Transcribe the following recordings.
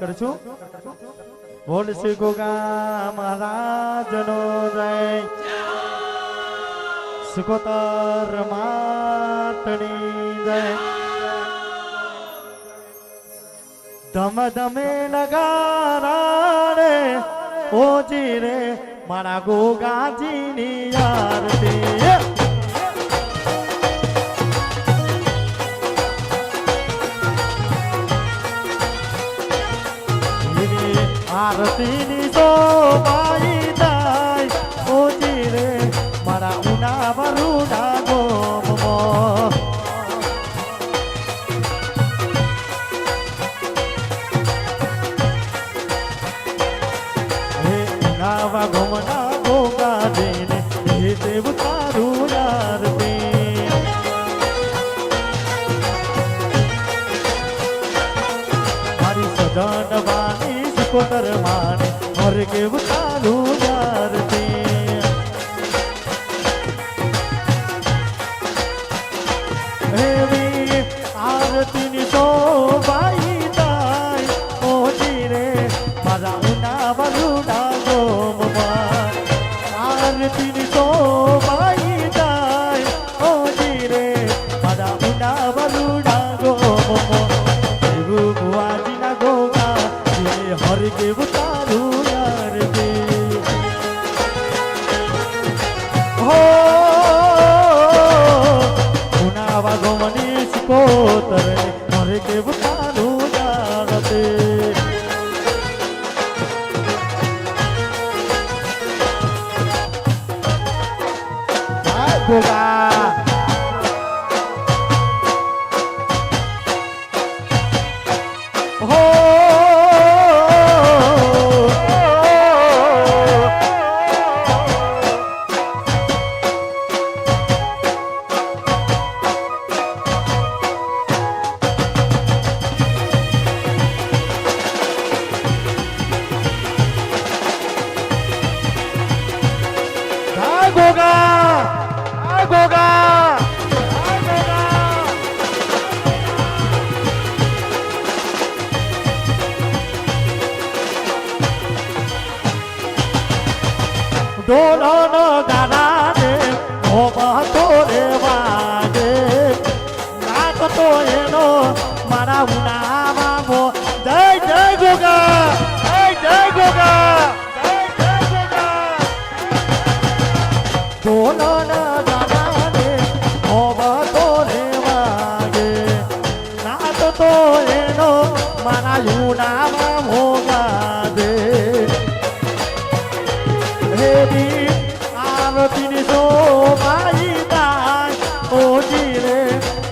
કરશું? બોલ શ્રી ગોગા મહારાજનો જય. સુકોતર માતની જય. ધમ ધમે નગારા રે ઓજી રે મારા ગોગાજીની આરતી. આરતીની શોભાઈ થાય ઓજી રે મારા ઉના વરુણા ગોમમાં હે નાવા ગોમના ગોગા દેને હે દેવ તારું યાર તે મારી સજનવાની સુકોતર માને હર કેવ તારું જય ડોલનો ગાનાને હોમાં તો રે વાગે નાચતો એનો મારા ઉનામાં મો. જય જય ગોગા, જય જય ગોગા ગાનાને હોમાં તો રે હેરી આરતીની શોભાઈ થાય ઓજી રે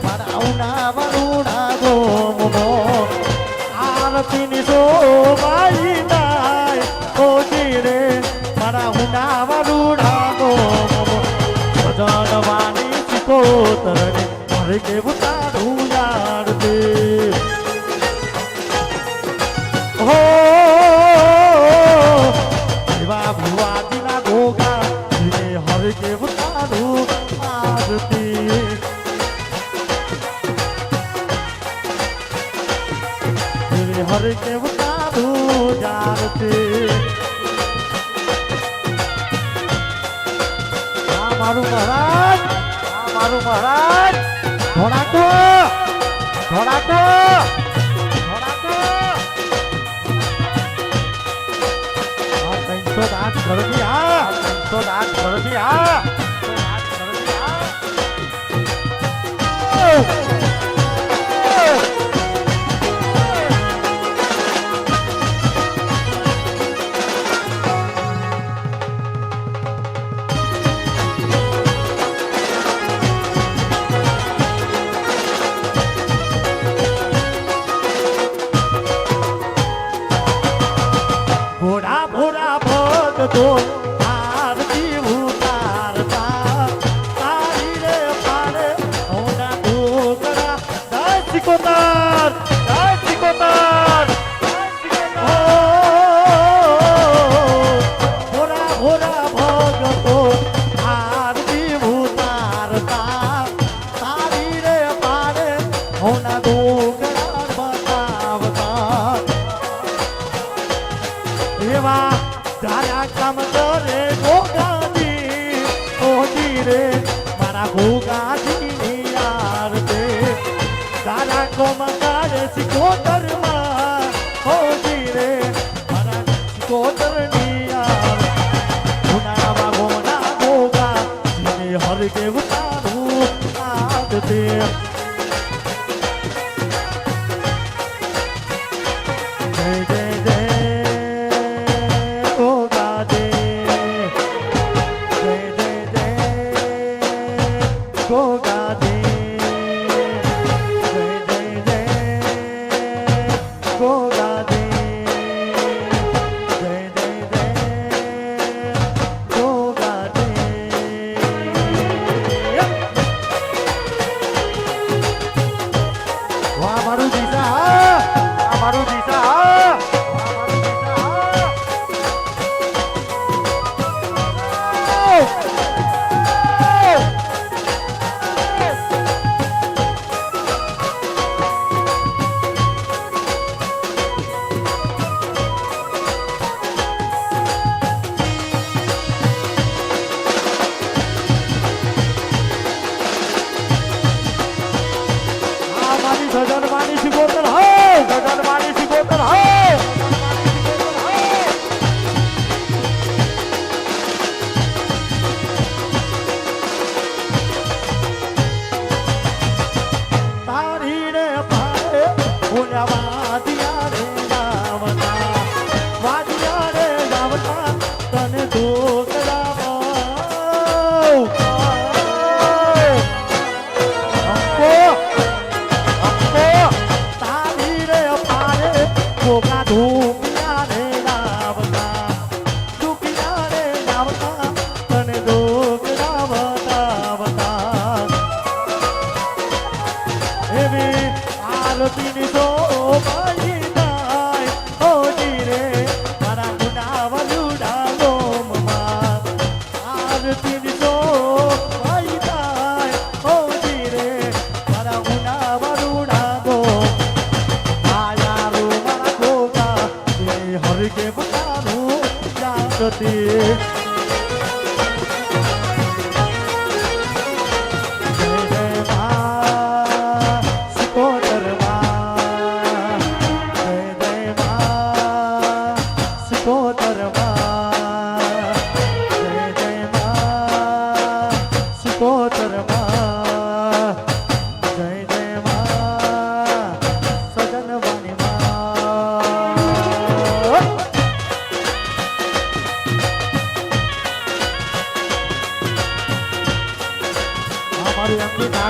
મારા ઉના વરુણા ગોમનો આરતીની શોભાઈ થાય ઓજી રે મારા ઉના વરુણા ગોમનો સજનવાની સિકોતરને મારે કેવું હર તારું જારતી આ મારું મહારાજ મારું મહારાજ. ધોળાકો ધોળાકો ત્રણસો આઠ ઘરથી આ ત્રણસો આઠ ઘરથી આ ભગતો આરતી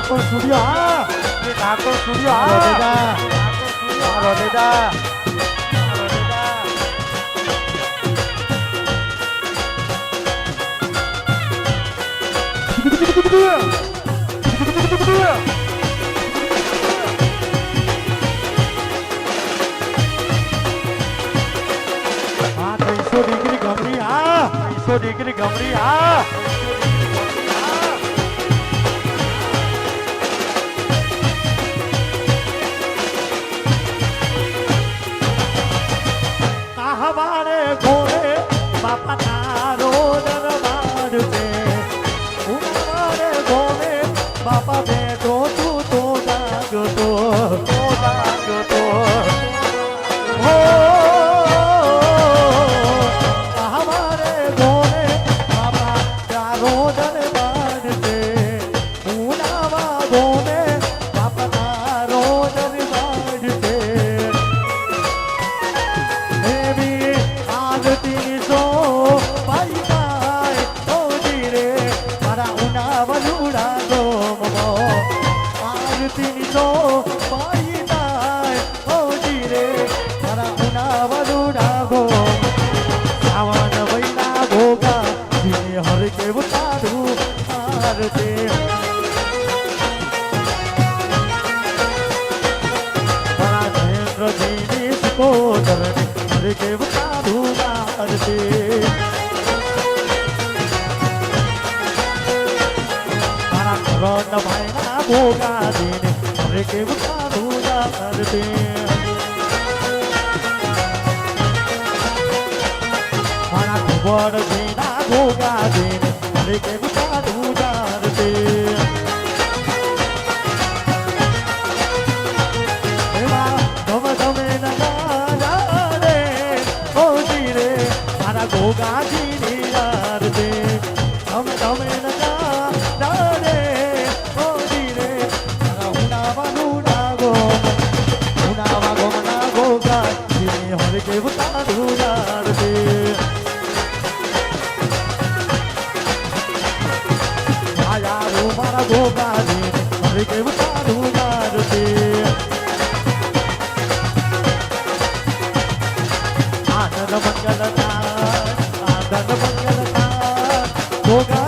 ઠાકોર સ્ટુડિયો હા. એ ઠાકોર સ્ટુડિયો હા. રોટેદા રોટેદા દીકરી ગમરી હા. ત્રણસો દીકરી ગમરી હા. కోటరని మరి దేవతాడు అడితే మన రోడ్డ పైన పోగాదీని మరి దేవతాడు అడితే మన గోడ దీనా పోగాదీని మరి దేవతాడు દેવતા ધુરાર દે આયા રો મારા ગોગાજી હવે દેવતા ધુરાર દે આનંદ મંગલ તાર આનંદ મંગલ તાર ગોગા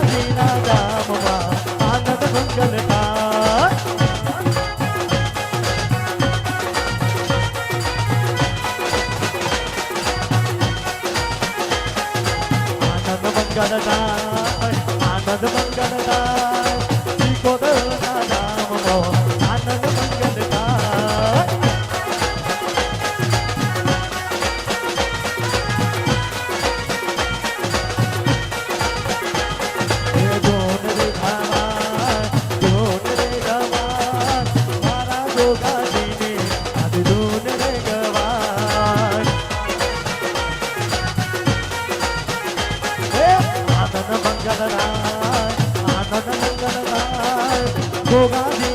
Covardia